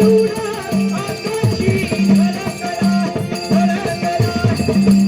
करा करा